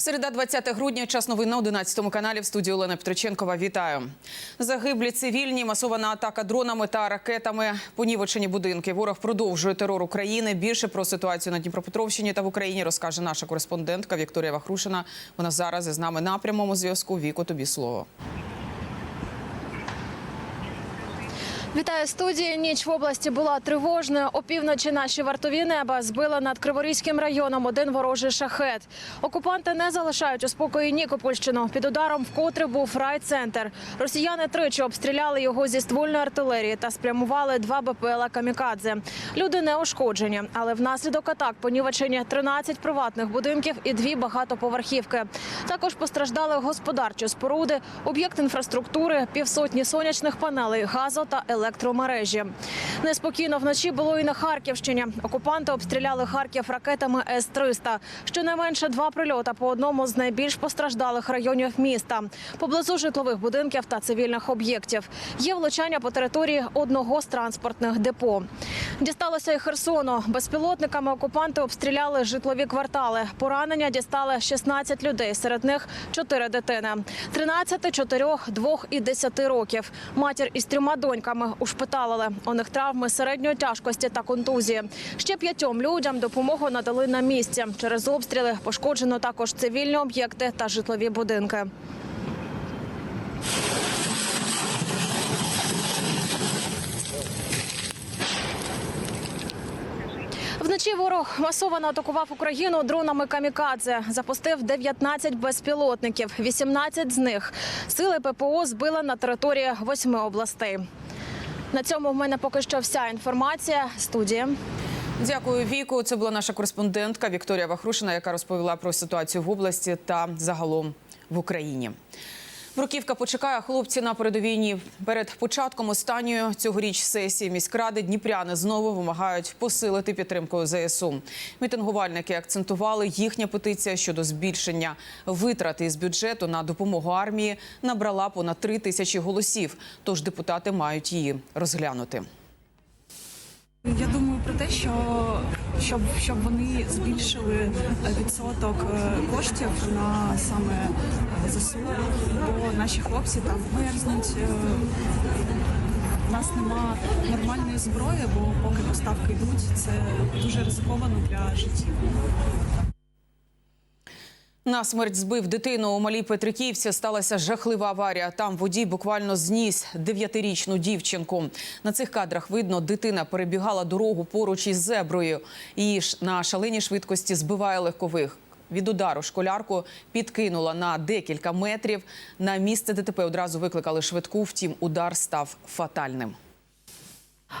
Середа 20 грудня. Час новин на 11 каналі в студії Олена Петриченкова. Вітаю. Загиблі цивільні, масована атака дронами та ракетами, понівечені будинки. Ворог продовжує терор України. Більше про ситуацію на Дніпропетровщині та в Україні розкаже наша кореспондентка Вікторія Вахрушина. Вона зараз із нами на прямому зв'язку. Віко, тобі слово. Вітаю студії. Ніч в області була тривожною. Опівночі наші вартові неба збили над Криворізьким районом один ворожий шахет. Окупанти не залишають у спокої Нікопольщину. Під ударом вкотре був райцентр. Росіяни тричі обстріляли його зі ствольної артилерії та спрямували два БПЛА «Камікадзе». Люди не ушкоджені, але внаслідок атак понівечені 13 приватних будинків і дві багатоповерхівки. Також постраждали господарчі споруди, об'єкт інфраструктури, півсотні сонячних панелей, газо та електромережі. Неспокійно вночі було і на Харківщині. Окупанти обстріляли Харків ракетами С-300. Щонайменше два прильота по одному з найбільш постраждалих районів міста, поблизу житлових будинків та цивільних об'єктів. Є влучання по території одного з транспортних депо. Дісталося і Херсону. Безпілотниками окупанти обстріляли житлові квартали. Поранення дістали 16 людей. Серед них 4 дитини. 13, 4, 2 і 10 років. Матір із трьома доньками ушпиталили. У них травми середньої тяжкості та контузії. Ще п'ятьом людям допомогу надали на місці. Через обстріли пошкоджено також цивільні об'єкти та житлові будинки. Вночі ворог масово атакував Україну дронами камікадзе. Запустив 19 безпілотників. 18 з них сили ППО збили на території восьми областей. На цьому в мене поки що вся інформація. Студія. Дякую, Віку. Це була наша кореспондентка Вікторія Вахрушина, яка розповіла про ситуацію в області та загалом в Україні. Бруківка почекає хлопці на передовійні. Перед початком останньої цьогоріч сесії міськради Дніпряни знову вимагають посилити підтримку ЗСУ. Мітингувальники акцентували, їхня петиція щодо збільшення витрат із бюджету на допомогу армії набрала понад три тисячі голосів. Тож депутати мають її розглянути. Я думаю про те, що щоб, щоб вони збільшили е, відсоток е, коштів на саме е, ЗСУ, бо наші хлопці там мерзнуть. е, У нас нема нормальної зброї, бо поки поставки йдуть, це дуже ризиковано для життів. На смерть збив дитину у малій Петриківці. Сталася жахлива аварія. Там водій буквально зніс дев'ятирічну дівчинку. На цих кадрах видно, дитина перебігала дорогу поруч із зеброю. Її ж на шаленій швидкості збиває легкових. Від удару школярку підкинула на декілька метрів. На місце ДТП одразу викликали швидку. Втім, удар став фатальним.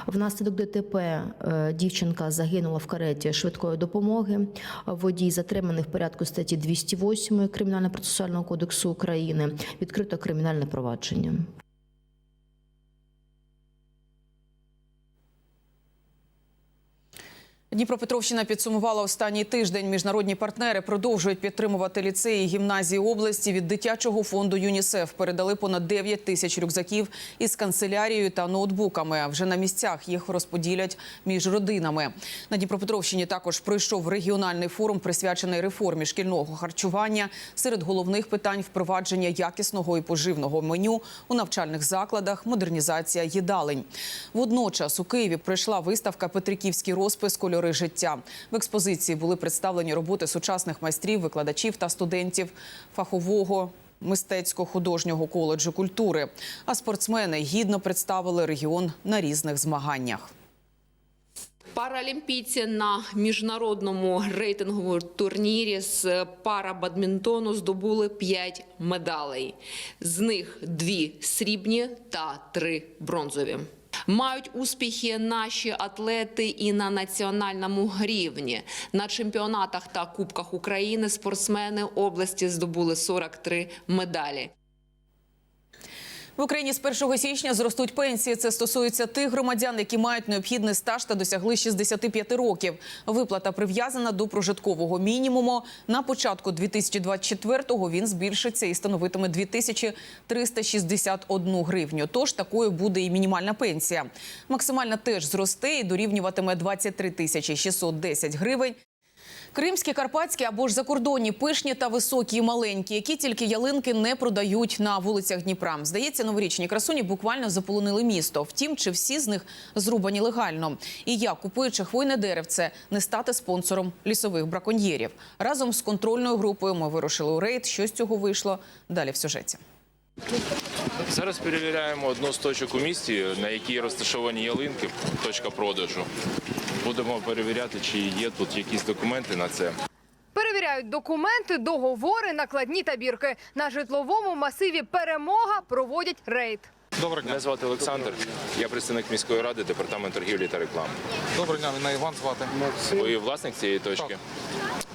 Внаслідок ДТП е, дівчинка загинула в кареті швидкої допомоги. Водій затриманий в порядку статті 208 Кримінально-процесуального кодексу України. Відкрито кримінальне провадження. Дніпропетровщина підсумувала останній тиждень. Міжнародні партнери продовжують підтримувати ліцеї і гімназії області. Від дитячого фонду ЮНІСЕФ передали понад 9 тисяч рюкзаків із канцелярією та ноутбуками. Вже на місцях їх розподілять між родинами. На Дніпропетровщині також пройшов регіональний форум, присвячений реформі шкільного харчування. Серед головних питань впровадження якісного і поживного меню у навчальних закладах, модернізація їдалень. Водночас у Києві пройшла виставка Петриківський розпис кольори життя. В експозиції були представлені роботи сучасних майстрів, викладачів та студентів фахового. Мистецько-художнього коледжу культури, а спортсмени гідно представили регіон на різних змаганнях. Паралімпійці на міжнародному рейтинговому турнірі з парабадмінтону здобули 5 медалей. З них дві срібні та три бронзові. Мають успіхи наші атлети і на національному рівні. На чемпіонатах та кубках України спортсмени області здобули 43 медалі. В Україні з 1 січня зростуть пенсії. Це стосується тих громадян, які мають необхідний стаж та досягли 65 років. Виплата прив'язана до прожиткового мінімуму. На початку 2024-го він збільшиться і становитиме 2361 гривню. Тож такою буде і мінімальна пенсія. Максимальна теж зросте і дорівнюватиме 23 тисячі 610 гривень. Кримські, карпатські або ж закордонні, пишні та високі і маленькі, які тільки ялинки не продають на вулицях Дніпра. Здається, новорічні красуні буквально заполонили місто. Втім, чи всі з них зрубані легально? І як, купуючи хвойне деревце, не стати спонсором лісових браконьєрів? Разом з контрольною групою ми вирушили у рейд. Що з цього вийшло? Далі в сюжеті. Зараз перевіряємо одну з точок у місті, на якій розташовані ялинки, точка продажу. Будемо перевіряти, чи є тут якісь документи на це. Перевіряють документи, договори, накладні та бірки. На житловому масиві «Перемога» проводять рейд. Доброго дня. Мене звати Олександр, я представник міської ради, департамент торгівлі та реклами. Доброго дня, мене Іван звати. Ви власник цієї точки?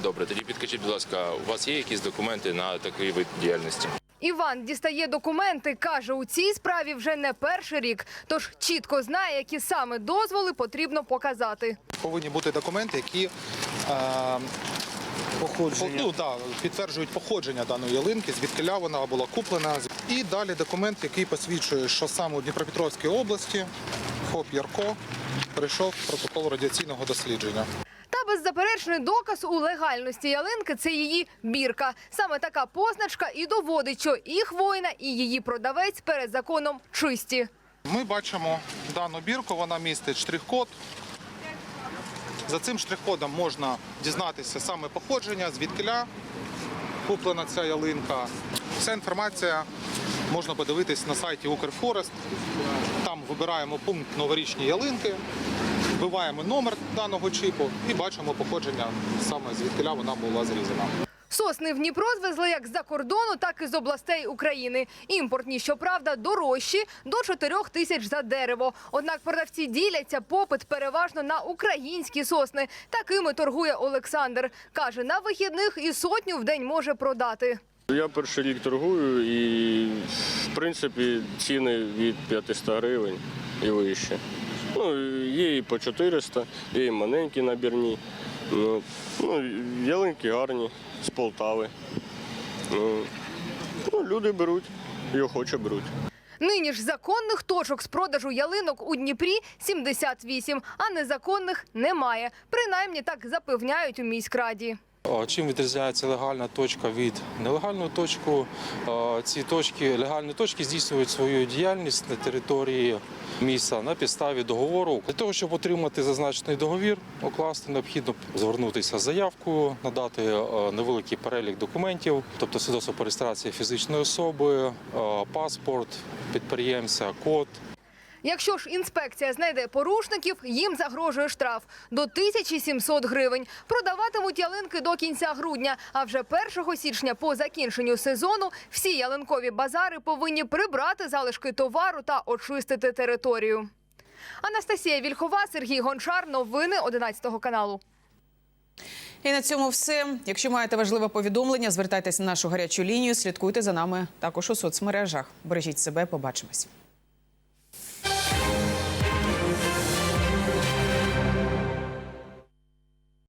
Добре, тоді підкажіть, будь ласка, у вас є якісь документи на такий вид діяльності? Іван дістає документи, каже, у цій справі вже не перший рік, тож чітко знає, які саме дозволи потрібно показати. Повинні бути документи, які е, походження. Ну, да, підтверджують походження даної ялинки, звідки вона була куплена. І далі документ, який посвідчує, що саме у Дніпропетровській області ФОП Ярко прийшов протокол радіаційного дослідження. Та беззаперечний доказ у легальності ялинки – це її бірка. Саме така позначка і доводить, що і хвойна, і її продавець перед законом чисті. Ми бачимо дану бірку, вона містить штрих-код. За цим штрих-кодом можна дізнатися саме походження, звідкиля куплена ця ялинка. Вся інформація можна подивитись на сайті Укрфорест. Там вибираємо пункт новорічні ялинки, вбиваємо номер даного чіпу і бачимо походження саме звідкиля вона була зрізана. Сосни в Дніпро звезли як з-за кордону, так і з областей України. Імпортні, щоправда, дорожчі – до 4 тисяч за дерево. Однак продавці діляться попит переважно на українські сосни. Такими торгує Олександр. Каже, на вихідних і сотню в день може продати. Я перший рік торгую і, в принципі, ціни від 500 гривень і вище. Ну, є і по 400, є і маленькі набірні. Ну, ну, ялинки гарні, з Полтави. Ну, ну, люди беруть і охоче беруть. Нині ж законних точок з продажу ялинок у Дніпрі 78, а незаконних немає. Принаймні так запевняють у міськраді. А Чим відрізняється легальна точка від нелегальної точки? Ці точки, легальні точки здійснюють свою діяльність на території міста на підставі договору. Для того, щоб отримати зазначений договір, укласти, необхідно звернутися з заявкою, надати е, невеликий перелік документів, тобто свідоцтво про реєстрацію фізичної особи, е, паспорт підприємця, код. Якщо ж інспекція знайде порушників, їм загрожує штраф до 1700 гривень. Продаватимуть ялинки до кінця грудня. А вже 1 січня по закінченню сезону всі ялинкові базари повинні прибрати залишки товару та очистити територію. Анастасія Вільхова, Сергій Гончар. Новини 11 каналу. І на цьому все. Якщо маєте важливе повідомлення, звертайтеся на нашу гарячу лінію. Слідкуйте за нами також у соцмережах. Бережіть себе, побачимось.